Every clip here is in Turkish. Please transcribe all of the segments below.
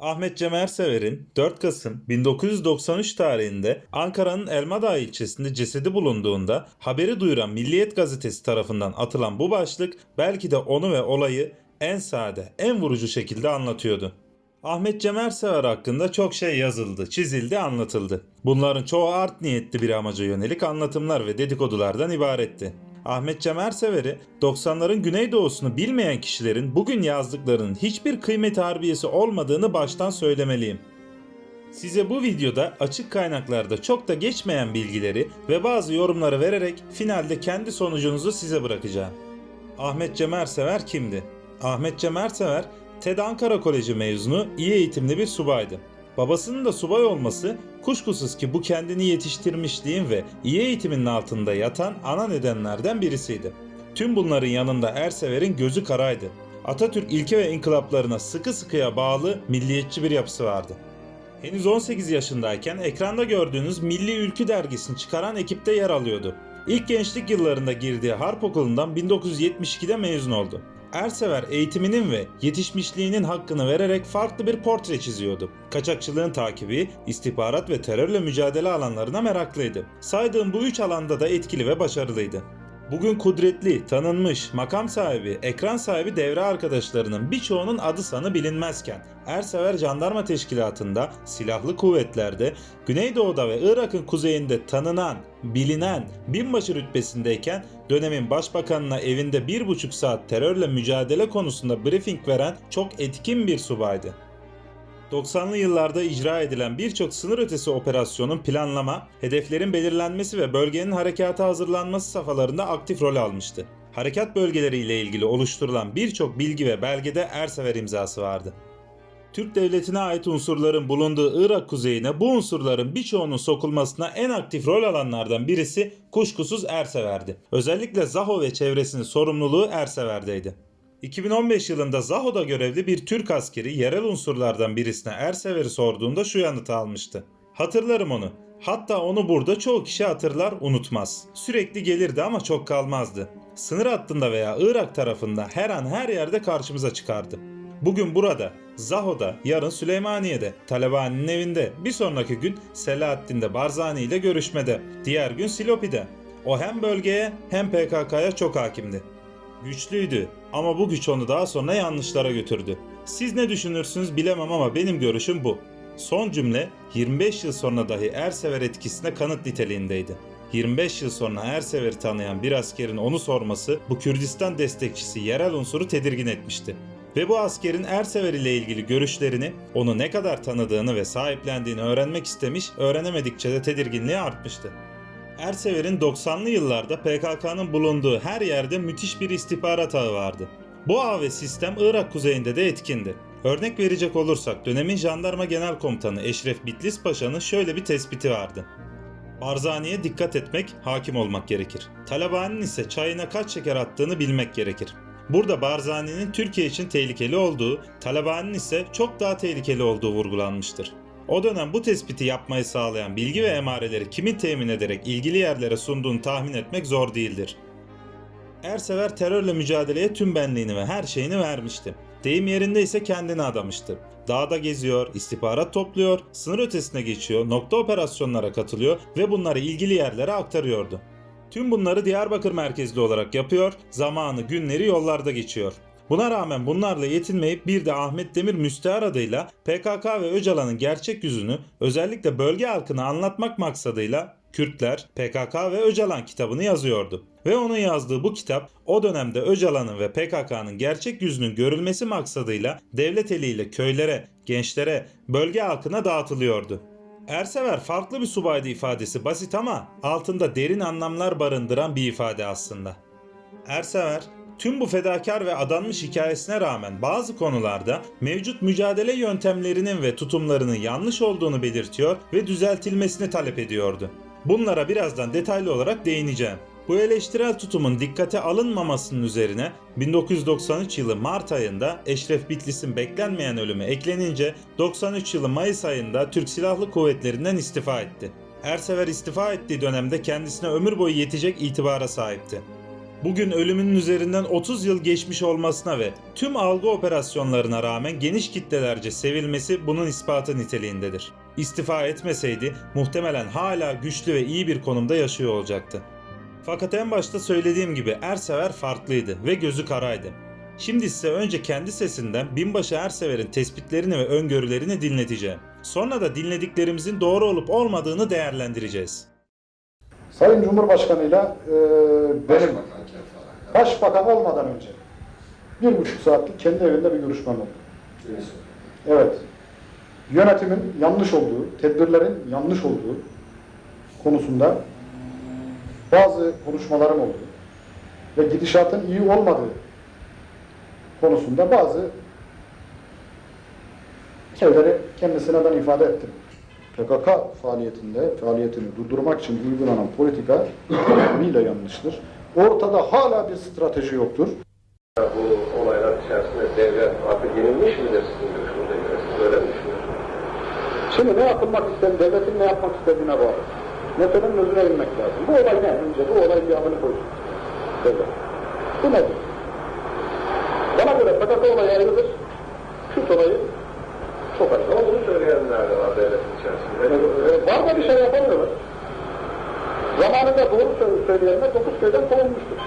Ahmet Cem Ersever'in 4 Kasım 1993 tarihinde Ankara'nın Elmadağ ilçesinde cesedi bulunduğunda haberi duyuran Milliyet gazetesi tarafından atılan bu başlık belki de onu ve olayı en sade, en vurucu şekilde anlatıyordu. Ahmet Cem Ersever hakkında çok şey yazıldı, çizildi, anlatıldı. Bunların çoğu art niyetli bir amaca yönelik anlatımlar ve dedikodulardan ibaretti. Ahmet Cem Ersever'i 90'ların Güneydoğusunu bilmeyen kişilerin bugün yazdıklarının hiçbir kıymeti harbiyesi olmadığını baştan söylemeliyim. Size bu videoda açık kaynaklarda çok da geçmeyen bilgileri ve bazı yorumları vererek finalde kendi sonucunuzu size bırakacağım. Ahmet Cem Ersever kimdi? Ahmet Cem Ersever, TED Ankara Koleji mezunu, iyi eğitimli bir subaydı. Babasının da subay olması kuşkusuz ki bu kendini yetiştirmişliğin ve iyi eğitiminin altında yatan ana nedenlerden birisiydi. Tüm bunların yanında Ersever'in gözü karaydı. Atatürk ilke ve inkılaplarına sıkı sıkıya bağlı milliyetçi bir yapısı vardı. Henüz 18 yaşındayken ekranda gördüğünüz Milli Ülkü dergisini çıkaran ekipte yer alıyordu. İlk gençlik yıllarında girdiği Harp Okulu'ndan 1972'de mezun oldu. Ersever eğitiminin ve yetişmişliğinin hakkını vererek farklı bir portre çiziyordu. Kaçakçılığın takibi, istihbarat ve terörle mücadele alanlarına meraklıydı. Saydığım bu üç alanda da etkili ve başarılıydı. Bugün kudretli, tanınmış, makam sahibi, ekran sahibi devre arkadaşlarının birçoğunun adı sanı bilinmezken Ersever Jandarma Teşkilatı'nda, silahlı kuvvetlerde, Güneydoğu'da ve Irak'ın kuzeyinde tanınan, bilinen binbaşı rütbesindeyken dönemin başbakanına evinde bir buçuk saat terörle mücadele konusunda briefing veren çok etkin bir subaydı. 90'lı yıllarda icra edilen birçok sınır ötesi operasyonun planlama, hedeflerin belirlenmesi ve bölgenin harekata hazırlanması safhalarında aktif rol almıştı. Harekat bölgeleri ile ilgili oluşturulan birçok bilgi ve belgede Ersever imzası vardı. Türk devletine ait unsurların bulunduğu Irak kuzeyine bu unsurların birçoğunun sokulmasına en aktif rol alanlardan birisi kuşkusuz Ersever'di. Özellikle Zaho ve çevresinin sorumluluğu Ersever'deydi. 2015 yılında Zaho'da görevli bir Türk askeri yerel unsurlardan birisine Ersever'i sorduğunda şu yanıtı almıştı. Hatırlarım onu. Hatta onu burada çoğu kişi hatırlar, unutmaz. Sürekli gelirdi ama çok kalmazdı. Sınır hattında veya Irak tarafında her an her yerde karşımıza çıkardı. Bugün burada, Zaho'da, yarın Süleymaniye'de, Talebani'nin evinde, bir sonraki gün Selahattin'de Barzani ile görüşmede, diğer gün Silopi'de. O hem bölgeye hem PKK'ya çok hakimdi. Güçlüydü ama bu güç onu daha sonra yanlışlara götürdü. Siz ne düşünürsünüz bilemem ama benim görüşüm bu. Son cümle 25 yıl sonra dahi Ersever etkisine kanıt niteliğindeydi. 25 yıl sonra Ersever'i tanıyan bir askerin onu sorması bu Kürdistan destekçisi yerel unsuru tedirgin etmişti. Ve bu askerin Ersever ile ilgili görüşlerini, onu ne kadar tanıdığını ve sahiplendiğini öğrenmek istemiş, öğrenemedikçe de tedirginliği artmıştı. Ersever'in 90'lı yıllarda PKK'nın bulunduğu her yerde müthiş bir istihbarat ağı vardı. Bu ağ ve sistem Irak kuzeyinde de etkindi. Örnek verecek olursak dönemin jandarma genel komutanı Eşref Bitlis Paşa'nın şöyle bir tespiti vardı. Barzani'ye dikkat etmek, hakim olmak gerekir. Talabani'nin ise çayına kaç şeker attığını bilmek gerekir. Burada Barzani'nin Türkiye için tehlikeli olduğu, Talabani'nin ise çok daha tehlikeli olduğu vurgulanmıştır. O dönem bu tespiti yapmayı sağlayan bilgi ve emareleri kimin temin ederek ilgili yerlere sunduğunu tahmin etmek zor değildir. Ersever terörle mücadeleye tüm benliğini ve her şeyini vermişti. Deyim yerinde ise kendini adamıştı. Dağda geziyor, istihbarat topluyor, sınır ötesine geçiyor, nokta operasyonlara katılıyor ve bunları ilgili yerlere aktarıyordu. Tüm bunları Diyarbakır merkezli olarak yapıyor, zamanı, günleri yollarda geçiyor. Buna rağmen bunlarla yetinmeyip bir de Ahmet Demir Müstehar adıyla PKK ve Öcalan'ın gerçek yüzünü özellikle bölge halkına anlatmak maksadıyla Kürtler, PKK ve Öcalan kitabını yazıyordu. Ve onun yazdığı bu kitap o dönemde Öcalan'ın ve PKK'nın gerçek yüzünün görülmesi maksadıyla devlet eliyle köylere, gençlere, bölge halkına dağıtılıyordu. Ersever farklı bir subaydı ifadesi basit ama altında derin anlamlar barındıran bir ifade aslında. Ersever Tüm bu fedakar ve adanmış hikayesine rağmen bazı konularda mevcut mücadele yöntemlerinin ve tutumlarının yanlış olduğunu belirtiyor ve düzeltilmesini talep ediyordu. Bunlara birazdan detaylı olarak değineceğim. Bu eleştirel tutumun dikkate alınmamasının üzerine 1993 yılı Mart ayında Eşref Bitlis'in beklenmeyen ölümü eklenince 93 yılı Mayıs ayında Türk Silahlı Kuvvetleri'nden istifa etti. Ersever istifa ettiği dönemde kendisine ömür boyu yetecek itibara sahipti. Bugün ölümünün üzerinden 30 yıl geçmiş olmasına ve tüm algı operasyonlarına rağmen geniş kitlelerce sevilmesi bunun ispatı niteliğindedir. İstifa etmeseydi muhtemelen hala güçlü ve iyi bir konumda yaşıyor olacaktı. Fakat en başta söylediğim gibi Ersever farklıydı ve gözü karaydı. Şimdi ise önce kendi sesinden Binbaşı Ersever'in tespitlerini ve öngörülerini dinleteceğim. Sonra da dinlediklerimizin doğru olup olmadığını değerlendireceğiz. Sayın Cumhurbaşkanı'yla e, benim başbakan olmadan önce bir buçuk saatlik kendi evinde bir görüşmem oldu. Evet. Yönetimin yanlış olduğu, tedbirlerin yanlış olduğu konusunda bazı konuşmalarım oldu. Ve gidişatın iyi olmadığı konusunda bazı şeyleri kendisine ben ifade ettim. PKK faaliyetinde, faaliyetini durdurmak için uygulanan politika tamamıyla yanlıştır. Ortada hala bir strateji yoktur. Bu olaylar içerisinde devlet artık yenilmiş midir sizin görüşünüze göre? Siz öyle mi düşünüyorsunuz? Şimdi ne yapılmak isteyen, devletin ne yapmak istediğine bağlı. Meselenin özüne inmek lazım. Bu olay ne? Önce bu olay bir adını koysun. Devlet. Bu nedir? Bana göre PKK olayı ayrıdır. Kürt olayı çok ayrı. Ama bunu söyleyenler de var devletin içerisinde. Ee, Var da bir şey yapamıyorlar. Zamanında doğru sö- söyleyenler dokuz köyden kovulmuştur.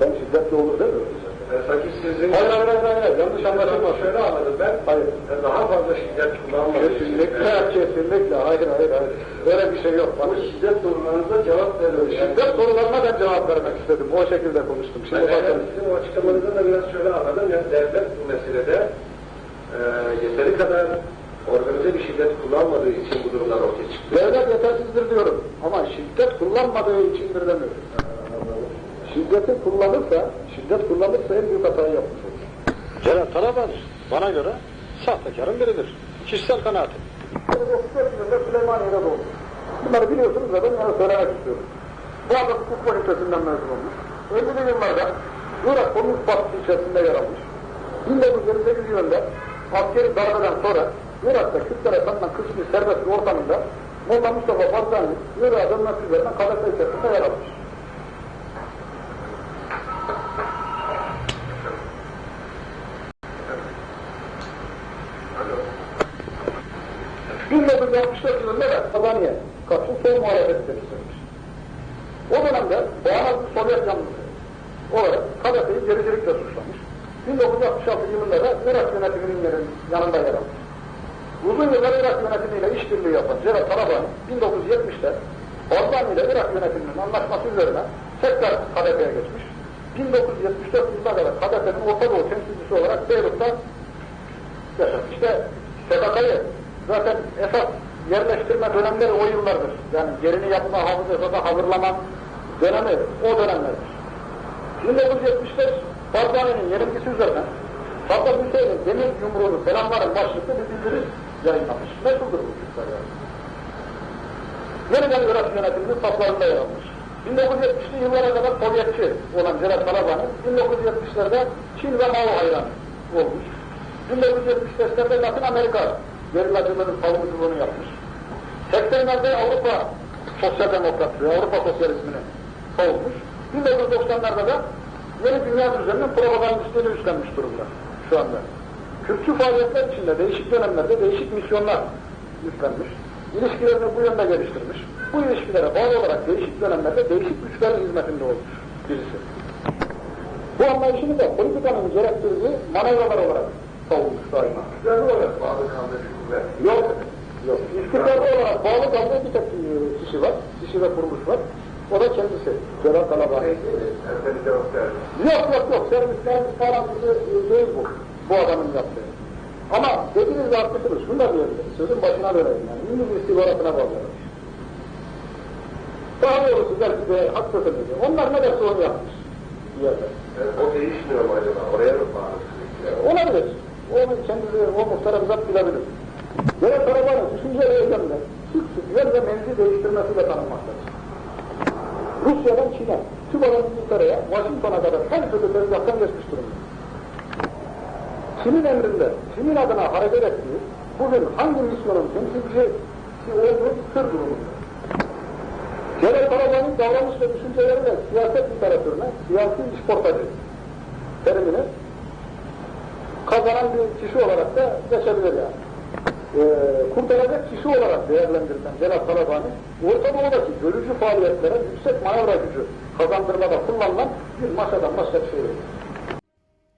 Ben şiddetli olur demiyorum. E, sanki sizin... Hayır hayır hayır, hayır, yanlış anlaşılmasın. Şöyle anladım ben. Hayır. e, Daha fazla şiddet kullanmadığı için. Kesinlikle, kesinlikle. Hayır, hayır, hayır. Böyle bir şey yok. Bu Bak, şiddet sorunlarınıza cevap veriyor. şiddet sorularına ben cevap vermek istedim. O şekilde konuştum. Şimdi bakın. sizin o açıklamanızdan da biraz şöyle anladım. Yani devlet bu meselede e, yeteri kadar organize bir şiddet kullanmadığı için bu durumlar ortaya çıktı. Devlet yetersizdir diyorum. Ama şiddet kullanmadığı içindir demiyorum. Şiddeti kullanırsa, şiddet kullanırsa en büyük hatayı yapmış olur. Celal Talaban bana göre sahtekarın biridir. Kişisel kanaatim. 34 yılında Süleymaniye'de doğmuş. Bunları biliyorsunuz ve ben bunu söylemek istiyorum. Bu adam hukuk fakültesinden mezun olmuş. 50'li yıllarda Irak Komünist Partisi içerisinde yer almış. 1928 yılında askeri darbeden sonra Irak'ta Kürtlere tanınan kısmi serbest ortamında Molla Mustafa Barzani Irak'a dönmesi üzerine KDP içerisinde yer almış. Alo. 1964 yılında da Kazaniye karşı sol muhalefet. O dönemde bağnaz Sovyet olarak KDP'yi gericilikle suçlamış. 1966 yılında da yanında yer almış. Uzun yıllar Irak yönetimiyle işbirliği yapan Celal Talabani 1970'te Barzani ile Irak yönetiminin anlaşması üzerine tekrar KDP'ye geçmiş. 1974 yılına kadar KDP'nin Orta Doğu temsilcisi olarak Beyrut'ta yaşamış. İşte PKK'yı zaten esas yerleştirme dönemleri o yıllardır. Yani yerini yapma, hafız esasa hazırlama dönemi o dönemlerdir. 1975 Barzani'nin yenilgisi üzerine Saddam Hüseyin'in demir yumruğunu selamların başlıklı bir bildiri yayınlamış. Meşhurdur bu Türkler yani. Yeniden Irak yönetiminin saflarında yer almış. 1970'li yıllara kadar Sovyetçi olan Celal Talabani 1970'lerde Çin ve Mao hayranı olmuş. 1975'lerde Latin Amerika gerilacılığının savunuculuğunu yapmış. 80'lerde Avrupa Sosyal Demokratlığı, Avrupa Sosyalizmini savunmuş. 1990'larda da yeni dünya düzeninin propagandistliğini üstlenmiş durumda şu anda. Kürtçü faaliyetler içinde değişik dönemlerde değişik misyonlar üstlenmiş. İlişkilerini bu yönde geliştirmiş. Bu ilişkilere bağlı olarak değişik dönemlerde değişik güçlerin hizmetinde olmuş birisi. Bu anlayışını da politikanın gerektirdiği manevralar olarak savunmuş daima. Güzel olarak bağlı kaldığı bir kuvvet. Yok, yok. İstikrarlı olarak bağlı kaldığı bir tek kişi var, kişi ve kuruluş var. O da kendisi, Celal verdi. Yok yok yok, servis servis bağlantısı e, değil bu, bu adamın yaptığı. Ama dediğinizde haklısınız, şunu da diyebilirim, sözün başına döneyim yani, İngiliz istihbaratına bağlıyorum. Daha doğrusu belki de haklısınız. Onlar ne derse onu yapmış bir yerde. E, o değişmiyor mu acaba? Oraya mı bağlı? Olabilir. Onu kendisi, o muhtarı zat bilebilir. Böyle Karaban'ın düşünce ve eylemle sık sık yer ve mevzi değiştirmesiyle tanınmaktadır. Rusya'dan Çin'e, Küba'dan İngiltere'ye, Washington'a kadar her türlü tezgahtan geçmiş durumda. Kimin emrinde, kimin adına hareket ettiği, bugün hangi misyonun temsilcisi olduğu sır durumunda. Celal Karabağ'ın davranış ve düşünceleriyle siyaset literatürüne, siyasi işportacı terimini kazanan bir kişi olarak da geçebilir yani. Ee, kurtaracak kişi olarak değerlendirilen Celal Karabağ'ın Orta Doğu'daki bölücü faaliyetlere yüksek manevra gücü kazandırmada kullanılan bir masadan başka bir şey değil.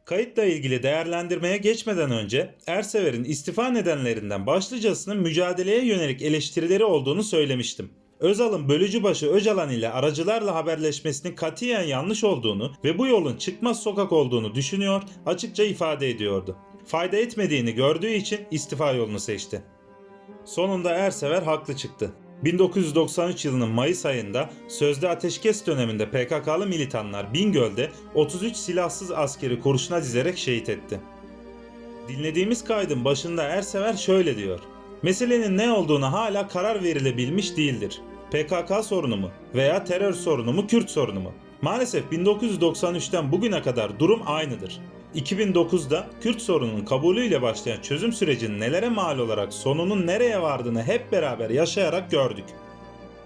Kayıtla ilgili değerlendirmeye geçmeden önce Ersever'in istifa nedenlerinden başlıcasının mücadeleye yönelik eleştirileri olduğunu söylemiştim. Özal'ın bölücübaşı Öcalan ile aracılarla haberleşmesinin katiyen yanlış olduğunu ve bu yolun çıkmaz sokak olduğunu düşünüyor, açıkça ifade ediyordu. Fayda etmediğini gördüğü için istifa yolunu seçti. Sonunda Ersever haklı çıktı. 1993 yılının Mayıs ayında sözde ateşkes döneminde PKK'lı militanlar Bingöl'de 33 silahsız askeri kurşuna dizerek şehit etti. Dinlediğimiz kaydın başında Ersever şöyle diyor. Meselenin ne olduğuna hala karar verilebilmiş değildir. PKK sorunu mu veya terör sorunu mu Kürt sorunu mu? Maalesef 1993'ten bugüne kadar durum aynıdır. 2009'da Kürt sorununun kabulüyle başlayan çözüm sürecinin nelere mal olarak sonunun nereye vardığını hep beraber yaşayarak gördük.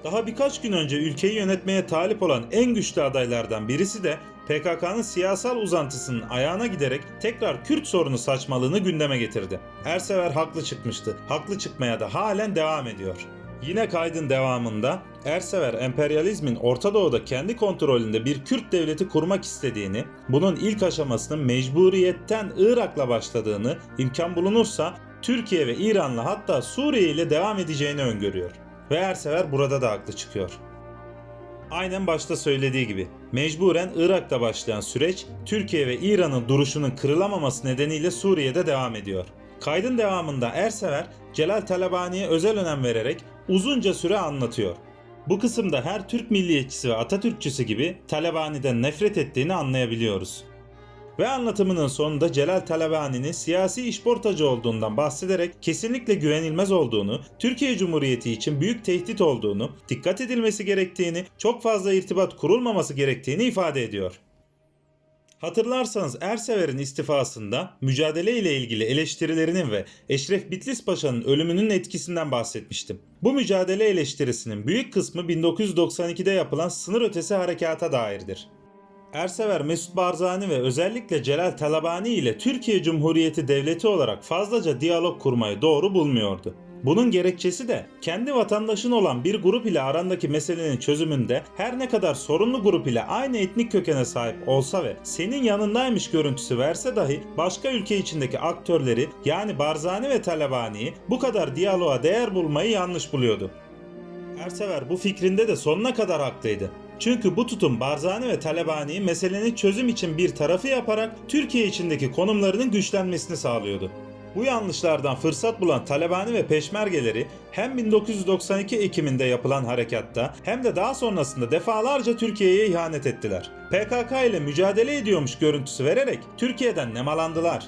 Daha birkaç gün önce ülkeyi yönetmeye talip olan en güçlü adaylardan birisi de PKK'nın siyasal uzantısının ayağına giderek tekrar Kürt sorunu saçmalığını gündeme getirdi. Ersever haklı çıkmıştı. Haklı çıkmaya da halen devam ediyor. Yine kaydın devamında Ersever emperyalizmin Orta Doğu'da kendi kontrolünde bir Kürt devleti kurmak istediğini, bunun ilk aşamasının mecburiyetten Irak'la başladığını, imkan bulunursa Türkiye ve İran'la hatta Suriye ile devam edeceğini öngörüyor. Ve Ersever burada da haklı çıkıyor. Aynen başta söylediği gibi mecburen Irak'ta başlayan süreç Türkiye ve İran'ın duruşunun kırılamaması nedeniyle Suriye'de devam ediyor. Kaydın devamında Ersever Celal Talabani'ye özel önem vererek uzunca süre anlatıyor. Bu kısımda her Türk milliyetçisi ve Atatürkçüsü gibi Talabani'den nefret ettiğini anlayabiliyoruz. Ve anlatımının sonunda Celal Talabani'nin siyasi işportacı olduğundan bahsederek kesinlikle güvenilmez olduğunu, Türkiye Cumhuriyeti için büyük tehdit olduğunu, dikkat edilmesi gerektiğini, çok fazla irtibat kurulmaması gerektiğini ifade ediyor. Hatırlarsanız Ersever'in istifasında mücadele ile ilgili eleştirilerinin ve Eşref Bitlis Paşa'nın ölümünün etkisinden bahsetmiştim. Bu mücadele eleştirisinin büyük kısmı 1992'de yapılan sınır ötesi harekata dairdir. Ersever Mesut Barzani ve özellikle Celal Talabani ile Türkiye Cumhuriyeti Devleti olarak fazlaca diyalog kurmayı doğru bulmuyordu. Bunun gerekçesi de kendi vatandaşın olan bir grup ile arandaki meselenin çözümünde her ne kadar sorunlu grup ile aynı etnik kökene sahip olsa ve senin yanındaymış görüntüsü verse dahi başka ülke içindeki aktörleri yani Barzani ve Talabani'yi bu kadar diyaloğa değer bulmayı yanlış buluyordu. Ersever bu fikrinde de sonuna kadar haklıydı. Çünkü bu tutum Barzani ve Talabani'yi meselenin çözüm için bir tarafı yaparak Türkiye içindeki konumlarının güçlenmesini sağlıyordu. Bu yanlışlardan fırsat bulan Talabani ve Peşmergeleri hem 1992 Ekim'inde yapılan harekatta hem de daha sonrasında defalarca Türkiye'ye ihanet ettiler. PKK ile mücadele ediyormuş görüntüsü vererek Türkiye'den nemalandılar.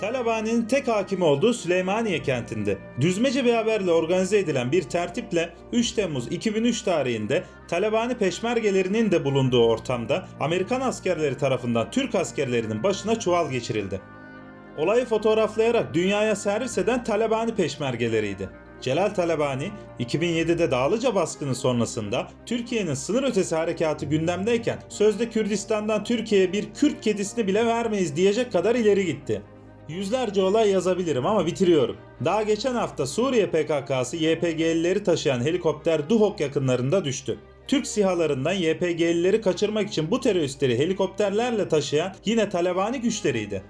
Talabani'nin tek hakim olduğu Süleymaniye kentinde düzmece bir haberle organize edilen bir tertiple 3 Temmuz 2003 tarihinde Talabani peşmergelerinin de bulunduğu ortamda Amerikan askerleri tarafından Türk askerlerinin başına çuval geçirildi. Olayı fotoğraflayarak dünyaya servis eden Talabani peşmergeleriydi. Celal Talabani 2007'de Dağlıca baskını sonrasında Türkiye'nin sınır ötesi harekatı gündemdeyken sözde Kürdistan'dan Türkiye'ye bir Kürt kedisini bile vermeyiz diyecek kadar ileri gitti. Yüzlerce olay yazabilirim ama bitiriyorum. Daha geçen hafta Suriye PKK'sı YPG'lileri taşıyan helikopter Duhok yakınlarında düştü. Türk sihalarından YPG'lileri kaçırmak için bu teröristleri helikopterlerle taşıyan yine Talabani güçleriydi.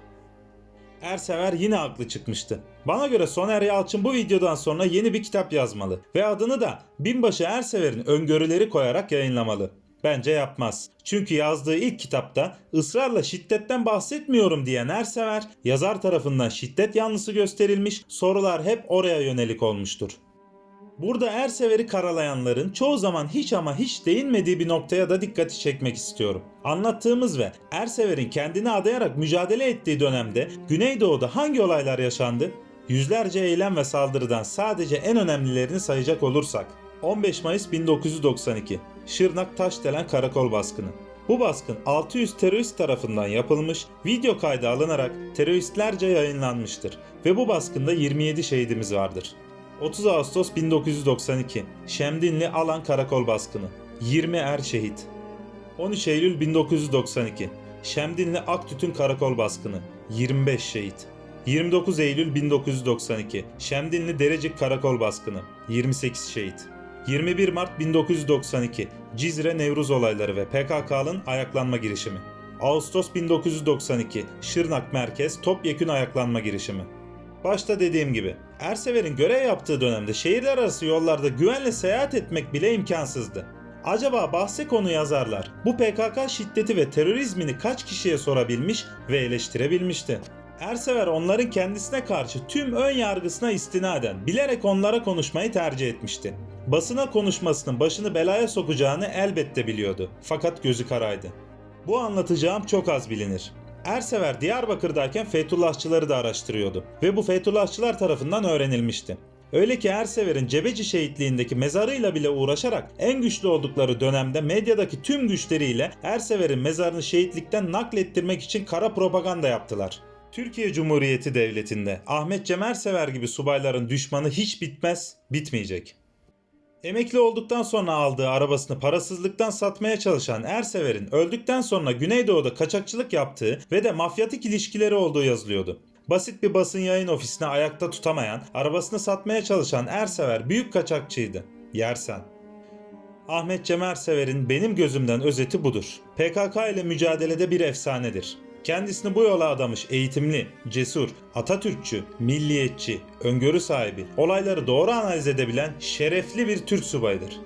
Ersever yine haklı çıkmıştı. Bana göre Soner Yalçın bu videodan sonra yeni bir kitap yazmalı ve adını da Binbaşı Ersever'in öngörüleri koyarak yayınlamalı. Bence yapmaz. Çünkü yazdığı ilk kitapta ısrarla şiddetten bahsetmiyorum diyen Ersever, yazar tarafından şiddet yanlısı gösterilmiş, sorular hep oraya yönelik olmuştur. Burada Ersever'i karalayanların çoğu zaman hiç ama hiç değinmediği bir noktaya da dikkati çekmek istiyorum. Anlattığımız ve Ersever'in kendini adayarak mücadele ettiği dönemde Güneydoğu'da hangi olaylar yaşandı? Yüzlerce eylem ve saldırıdan sadece en önemlilerini sayacak olursak 15 Mayıs 1992 Şırnak Taşdelen Karakol Baskını bu baskın 600 terörist tarafından yapılmış, video kaydı alınarak teröristlerce yayınlanmıştır ve bu baskında 27 şehidimiz vardır. 30 Ağustos 1992 Şemdinli Alan Karakol Baskını. 20 er şehit. 13 Eylül 1992 Şemdinli Aktütün Karakol Baskını. 25 şehit. 29 Eylül 1992 Şemdinli Derecik Karakol Baskını. 28 şehit. 21 Mart 1992 Cizre Nevruz olayları ve PKK'nın ayaklanma girişimi. Ağustos 1992 Şırnak Merkez topyekün ayaklanma girişimi Başta dediğim gibi Ersever'in görev yaptığı dönemde şehirler arası yollarda güvenle seyahat etmek bile imkansızdı. Acaba bahse konu yazarlar bu PKK şiddeti ve terörizmini kaç kişiye sorabilmiş ve eleştirebilmişti? Ersever onların kendisine karşı tüm ön yargısına istinaden bilerek onlara konuşmayı tercih etmişti. Basına konuşmasının başını belaya sokacağını elbette biliyordu. Fakat gözü karaydı. Bu anlatacağım çok az bilinir. Ersever Diyarbakır'dayken Fethullahçıları da araştırıyordu ve bu Fethullahçılar tarafından öğrenilmişti. Öyle ki Ersever'in Cebeci şehitliğindeki mezarıyla bile uğraşarak en güçlü oldukları dönemde medyadaki tüm güçleriyle Ersever'in mezarını şehitlikten naklettirmek için kara propaganda yaptılar. Türkiye Cumhuriyeti Devleti'nde Ahmet Cem Ersever gibi subayların düşmanı hiç bitmez, bitmeyecek. Emekli olduktan sonra aldığı arabasını parasızlıktan satmaya çalışan Ersever'in öldükten sonra Güneydoğu'da kaçakçılık yaptığı ve de mafyatik ilişkileri olduğu yazılıyordu. Basit bir basın yayın ofisini ayakta tutamayan, arabasını satmaya çalışan Ersever büyük kaçakçıydı. Yersen. Ahmet Cem Ersever'in benim gözümden özeti budur. PKK ile mücadelede bir efsanedir. Kendisini bu yola adamış eğitimli, cesur, Atatürkçü, milliyetçi, öngörü sahibi, olayları doğru analiz edebilen şerefli bir Türk subayıdır.